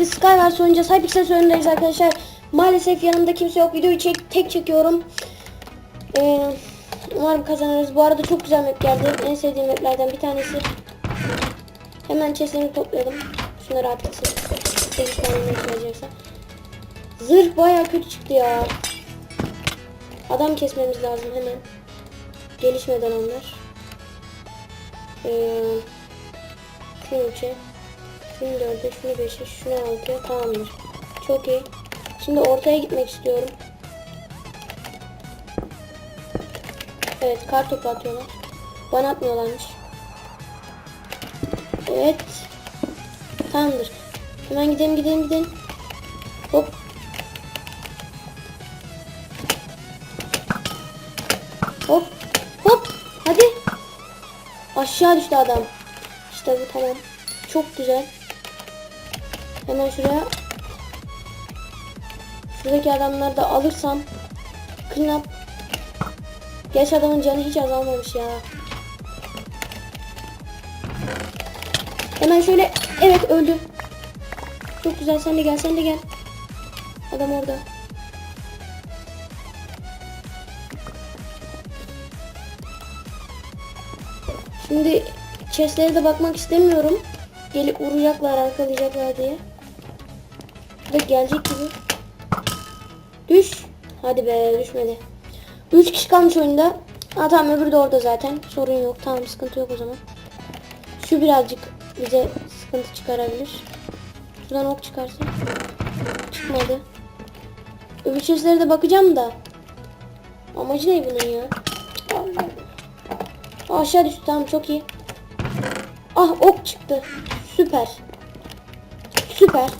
birlikte Skywars oynayacağız. Hypixel oyundayız arkadaşlar. Maalesef yanımda kimse yok. Videoyu çek, tek çekiyorum. Ee, umarım kazanırız. Bu arada çok güzel map geldi. En sevdiğim maplerden bir tanesi. Hemen chestlerini topladım. Şunları artık 8 tane ne çıkacaksa. Zırh baya kötü çıktı ya. Adam kesmemiz lazım hemen. Gelişmeden onlar. Ee, 3'e, şunu 4'e, şunu 5'e, şunu 6'ya tamamdır. Çok iyi. Şimdi ortaya gitmek istiyorum. Evet kar topu atıyorlar. Bana atmıyorlarmış. Evet. Tamamdır. Hemen gidelim gidelim gidelim. Hop. Hop. Hop. Hadi. Aşağı düştü adam. İşte bu tamam. Çok güzel. Hemen şuraya. Şuradaki adamları da alırsam. Clean up. Geç adamın canı hiç azalmamış ya. Hemen şöyle. Evet öldü. Çok güzel sen de gel sen de gel. Adam orada. Şimdi chestlere de bakmak istemiyorum. Gelip vuracaklar, arkalayacaklar diye. Da gelecek gibi. Düş. Hadi be düşmedi. 3 kişi kalmış oyunda. Ha tamam öbürü de orada zaten. Sorun yok. Tamam sıkıntı yok o zaman. Şu birazcık bize sıkıntı çıkarabilir. Şuradan ok çıkarsın. Çıkmadı. Öbür chestlere de bakacağım da. Amacı ne bunun ya? Aşağı düştü tamam çok iyi. Ah ok çıktı. Süper. Süper.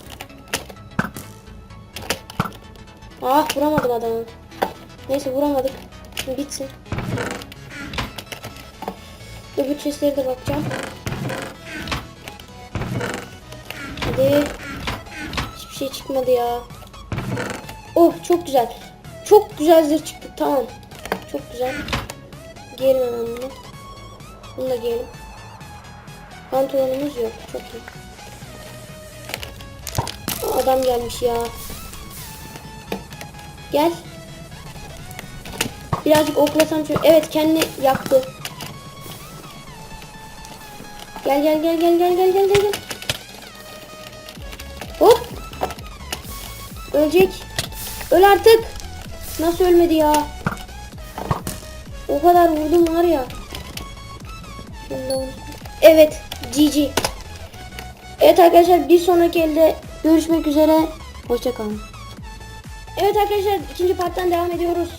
Ah vuramadım adamı. Neyse vuramadık. Bitsin. Öbür chestlere de bakacağım. Hadi. Hiçbir şey çıkmadı ya. Oh çok güzel. Çok güzel zırh çıktı. Tamam. Çok güzel. Giyelim hemen bunu. Bunu da giyelim. Pantolonumuz yok. Çok iyi. Adam gelmiş ya. Gel. Birazcık oklasam şu. Evet kendini yaktı. Gel gel gel gel gel gel gel. gel. Hop. Ölecek. Öl artık. Nasıl ölmedi ya? O kadar vurdum var ya. Evet. GG. Evet arkadaşlar bir sonraki elde görüşmek üzere. Hoşçakalın. Evet arkadaşlar ikinci parttan devam ediyoruz.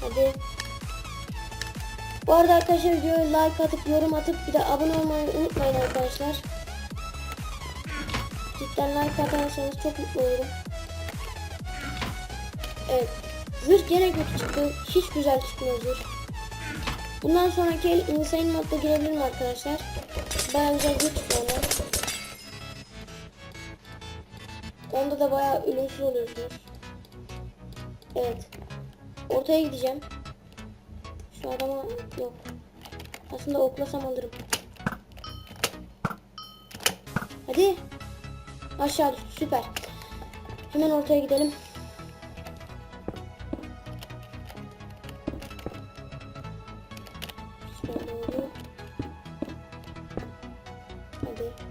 Hadi. Bu arada arkadaşlar videoya like atıp yorum atıp bir de abone olmayı unutmayın arkadaşlar. Cidden like atarsanız çok mutlu olurum. Evet. Zırh gene kötü çıktı. Hiç güzel çıkmıyor zırh. Bundan sonraki el insane modda girebilirim arkadaşlar. Bayağı güzel zırh çıkıyor. Onda da bayağı ölümsüz oluyorsunuz. Evet. Ortaya gideceğim. Şu adama yok. Aslında oklasam alırım. Hadi. Aşağı düştü. Süper. Hemen ortaya gidelim. Hadi.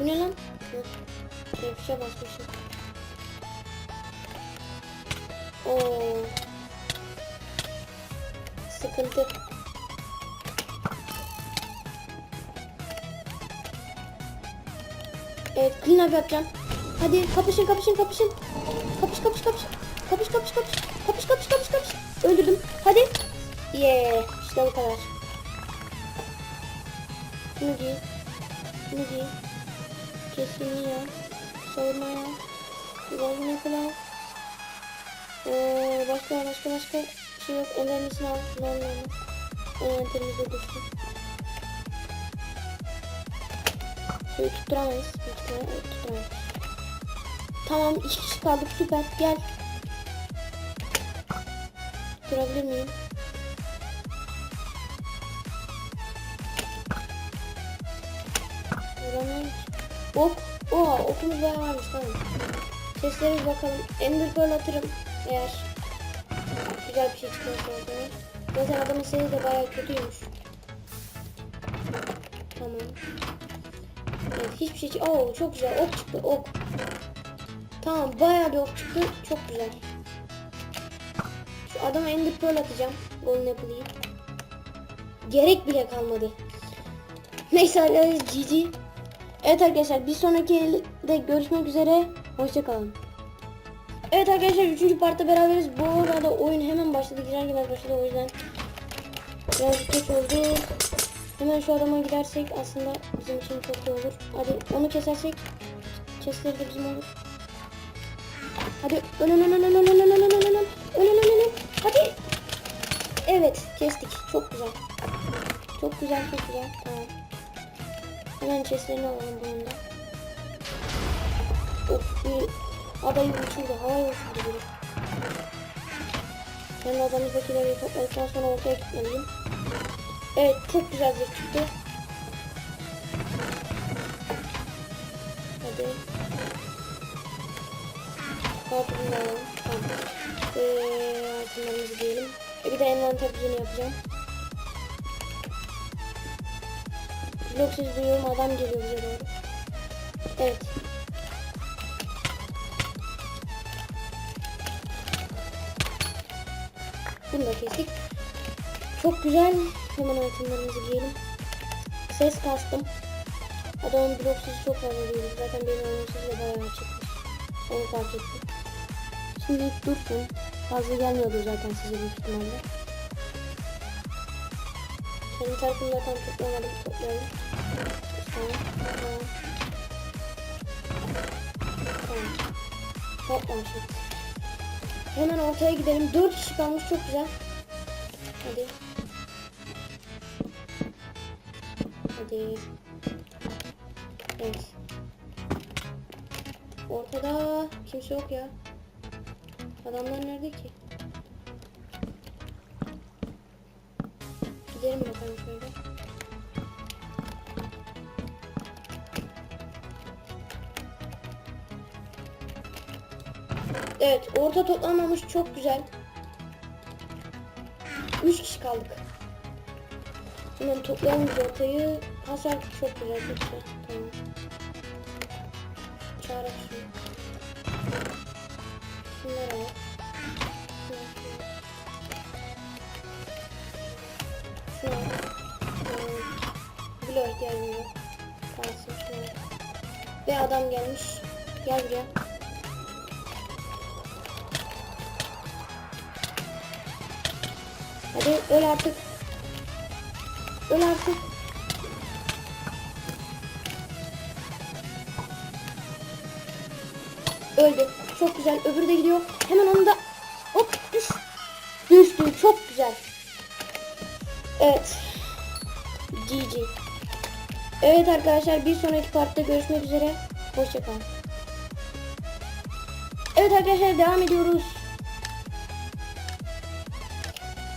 Bu ne lan? F3'e basmışım. Oo. Sıkıntı. Evet clean up yapacağım. Hadi kapışın kapışın kapışın. Kapış kapış kapış. Kapış kapış kapış. Kapış kapış kapış kapış. Öldürdüm. Hadi. Yeah. İşte bu kadar. Şunu giy. Şunu giy. Kesin ya. Savunma ya. Duvarını yakala. Ee, başka başka başka şey yok. Onların için al. Onların için al. Onların temize düştü. Şöyle tutturamayız. Tutturamayız. tutturamayız. Tamam iki kişi kaldık süper gel. Durabilir miyim? Duramıyorum Ok. Oha okumuz bayağı varmış tamam. Seslere bir bakalım. Ender Pearl atırım eğer güzel bir şey çıkmazsa ortaya. Zaten adamın sesi de bayağı kötüymüş. Tamam. Evet hiçbir şey çık- Oo çok güzel ok çıktı ok. Tamam bayağı bir ok çıktı. Çok güzel. Şu adama Ender Pearl atacağım. Golden Apple'ı. Gerek bile kalmadı. Neyse arkadaşlar GG. Evet arkadaşlar bir sonraki elde görüşmek üzere. Hoşçakalın. Evet arkadaşlar 3. partta beraberiz. Bu arada oyun hemen başladı. Girer girmez başladı o yüzden. Biraz geç oldu. Hemen şu adama gidersek aslında bizim için çok iyi olur. Hadi onu kesersek chestleri de bizim olur. Hadi Hadi. Evet kestik. Çok güzel. Çok güzel çok güzel. Tamam. Chestlerini alalım bunun da. Of bir adayı uçurdu. Havaya uçurdu biri. Ben adamızdakileri topladıktan sonra ortaya gitmeliyim. Evet çok güzel zırh çıktı. Hadi. Altını alalım. Tamam. Ee, altınlarımızı diyelim. E, bir de envanter düzeni yapacağım. Blok sesi duyuyorum adam geliyor bize doğru. Evet. Bunu da kestik. Çok güzel. Hemen altınlarımızı giyelim. Ses kastım. Adamın blok sesi çok fazla duyuyor. Zaten benim oyun sesi de bayağı çıkmış. Onu fark ettim. Şimdi dursun. Fazla gelmiyordu zaten size büyük ihtimalle. Kendi tarafımda tam toplamadım. Toplamışız. Hemen ortaya gidelim. 4 kişi kalmış. Çok güzel. Hadi. Hadi. Evet. Ortada kimse yok ya. Adamlar nerede ki? Evet, orta toplanmamış çok güzel. 3 kişi kaldık. Hemen toplayalım ortayı. Hasar çok güzel, çok güzel. Tamam. Çağırak şunu. Şunları al. Yok. Kalsın al. Ve adam gelmiş. Gel buraya. Hadi öl artık. Öl artık. Öldü. Çok güzel. Öbürü de gidiyor. Hemen onu da hop düş. Düştü. Çok güzel. Evet. Evet arkadaşlar bir sonraki partta görüşmek üzere. Hoşçakalın. Evet arkadaşlar devam ediyoruz.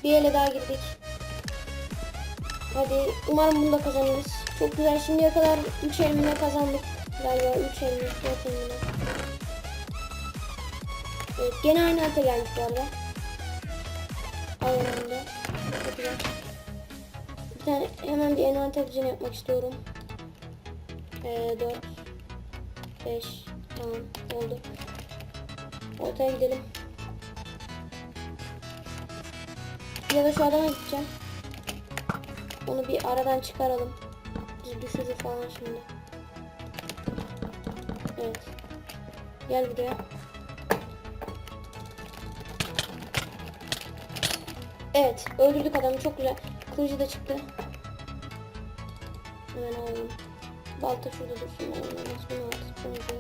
Bir ele daha girdik. Hadi umarım bunu da kazanırız. Çok güzel şimdiye kadar 3 elmine kazandık. Galiba 3 elmine 4 elmine. Evet gene aynı harita gelmiş bu arada. Alanında. Bir tane hemen bir envanter yapmak istiyorum. Ee, 4 5 Tamam oldu. Ortaya gidelim. Ya da şu adama gideceğim. Onu bir aradan çıkaralım. Bizi düşürür falan şimdi. Evet. Gel buraya. Evet. Öldürdük adamı. Çok güzel. Kılıcı da çıktı. Hemen alalım. Balta şurada dursun. Olmaz. Bunu. Bunu koy.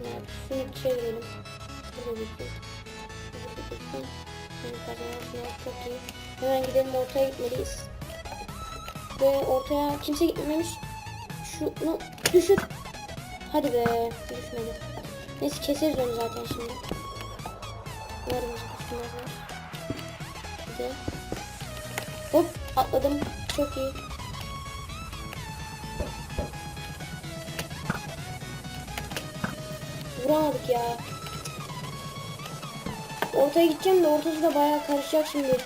Evet. Şunu çevirelim. Burada dursun. Burada dursun. Şimdi kazanmasınlar çok iyi. Hemen gidelim ortaya gitmeliyiz. Ve ortaya kimse gitmemiş. Şunu düşür. Hadi be düşmedi. Neyse keseriz onu zaten şimdi. Umarım düşmezler. üstüne. Hop atladım. Çok iyi. Vuramadık ya. Ortaya gideceğim de ortası da bayağı karışacak şimdi.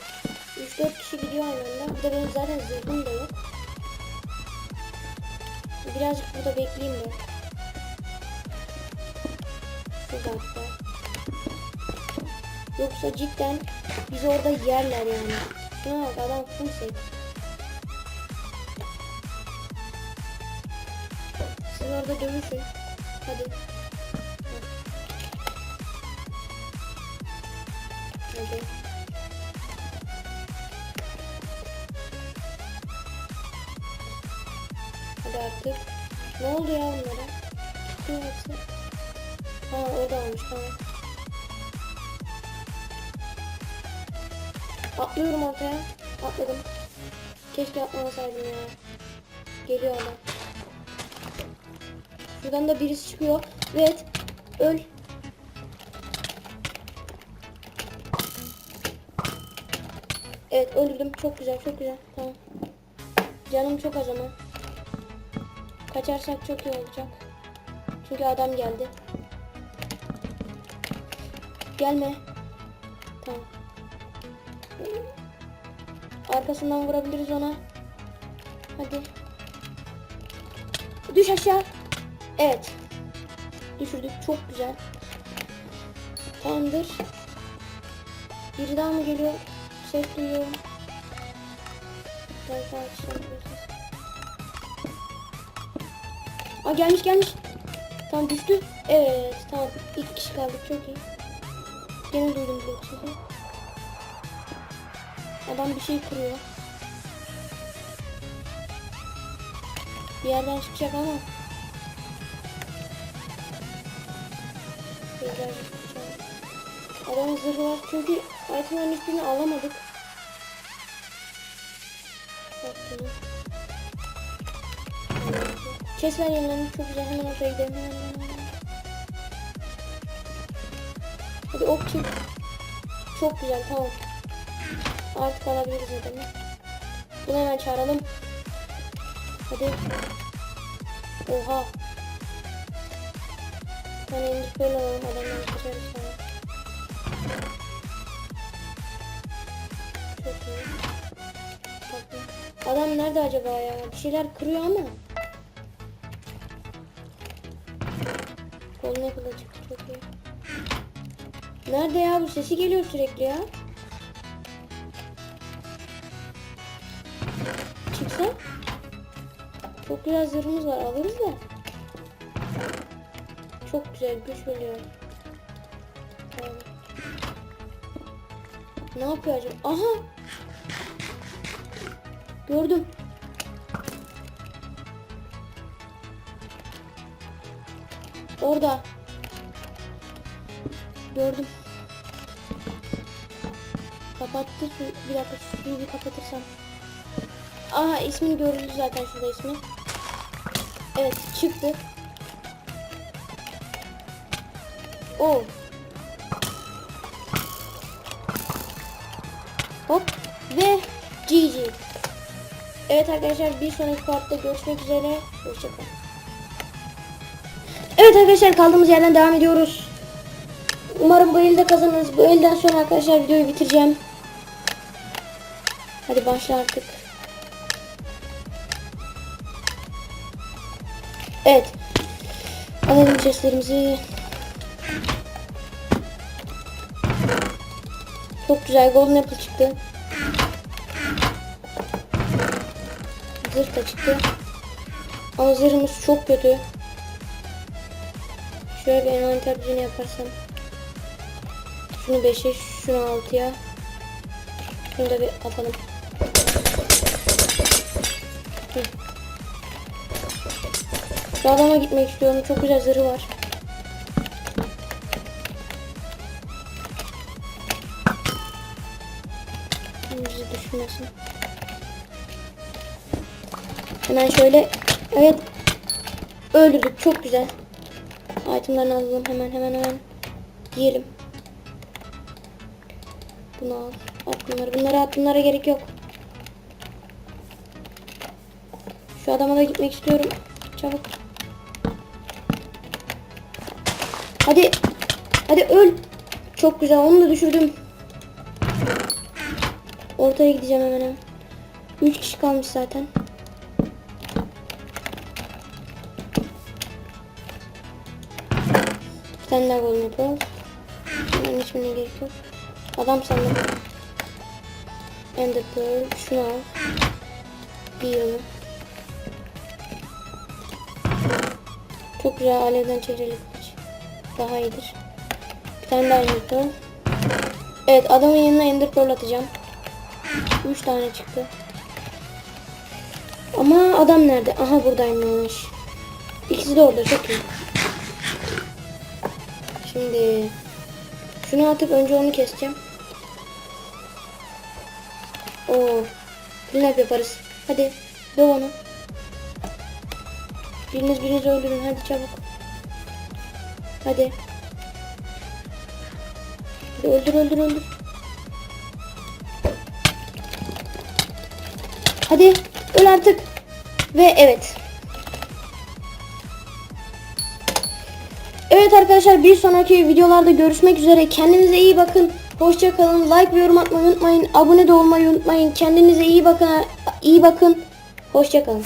3-4 kişi gidiyor aynı anda. Bir de benim zaten zırhım da yok. Birazcık burada bekleyeyim de. Şurada hatta. Yoksa cidden bizi orada yerler yani. Şuna bak adam full set. Siz orada dövüşün. Hadi. Hadi artık. Ne oldu ya? Kim hepsi? Ha o da olmuş tamam. Atlıyorum ortaya. Atladım. Keşke atlamasaydım ya. Geliyor adam. Şuradan da birisi çıkıyor. Evet. Öl. Evet öldürdüm. Çok güzel çok güzel. Tamam. Canım çok az ama. Kaçarsak çok iyi olacak. Çünkü adam geldi. Gelme. Tamam. Arkasından vurabiliriz ona. Hadi. Düş aşağı. Evet. Düşürdük. Çok güzel. Tamamdır. Biri daha mı geliyor? Ses duyuyorum. Biraz daha açacağım. Aa gelmiş gelmiş. Tamam düştü. Evet tamam. İki kişi kaldık çok iyi. Gene duydum blok sesi. Adam bir şey kırıyor. Bir yerden çıkacak ama. Çıkacak. Adamın zırhı var çünkü itemlerin hiçbirini alamadık. Chestler yenilenmiş çok güzel hemen oraya gidelim. Hadi ok. Çok güzel tamam. Artık alabiliriz adamı. Bunu hemen çağıralım. Hadi. Oha. Hani indik böyle alalım adamdan kaçarız sonra. Çok iyi. Adam nerede acaba ya? Bir şeyler kırıyor ama. Nerede ya bu sesi geliyor sürekli ya. Çıksa. Çok güzel zırhımız var alırız da. Çok güzel güç veriyor. Ne yapıyor acaba? Aha! Gördüm. Orada. Gördüm. Kapattı. Su- Bir dakika suyu bir kapatırsam. Aha ismini gördünüz zaten şurada ismi. Evet çıktı. O. Hop ve GG. Evet arkadaşlar bir sonraki partta görüşmek üzere. Hoşçakalın. Evet arkadaşlar kaldığımız yerden devam ediyoruz. Umarım bu elde kazanırız. Bu elden sonra arkadaşlar videoyu bitireceğim. Hadi başla artık. Evet. Alalım chestlerimizi. Çok güzel golden apple çıktı. Zırh çıktı. Ama çok kötü. Şöyle bir envanter düzeni yaparsam. Şunu 5'e, şunu 6'ya. Şunu da bir atalım. Hı. Şu adama gitmek istiyorum. Çok güzel zırhı var. Bizi düşürmesin. Hemen şöyle. Evet. Öldürdük. Çok güzel. Itemlerini alalım. Hemen hemen hemen. Giyelim. Bunu al. At. bunları. Bunları at. Bunlara gerek yok. Şu adama da gitmek istiyorum. Çabuk. Hadi. Hadi öl. Çok güzel. Onu da düşürdüm. Ortaya gideceğim hemen hemen. 3 kişi kalmış zaten. Bir tane daha golden apple. Bunların hiçbirine gerek yok. Adam sandım. Ender pearl. Şunu al. Onu. Çok güzel alevden çevrili kılıç. Daha iyidir. Bir tane daha ender. Evet adamın yanına ender pearl atacağım. 3 tane çıktı. Ama adam nerede? Aha buradaymış. İkisi de orada çok iyi. Şimdi şunu atıp önce onu keseceğim. Oo. Clean yaparız. Hadi döv onu. Biriniz birinizi öldürün hadi çabuk. Hadi. Hadi öldür öldür öldür. Hadi öl artık. Ve evet. Evet arkadaşlar bir sonraki videolarda görüşmek üzere. Kendinize iyi bakın. Hoşça kalın. Like ve yorum atmayı unutmayın. Abone de olmayı unutmayın. Kendinize iyi bakın. iyi bakın. Hoşça kalın.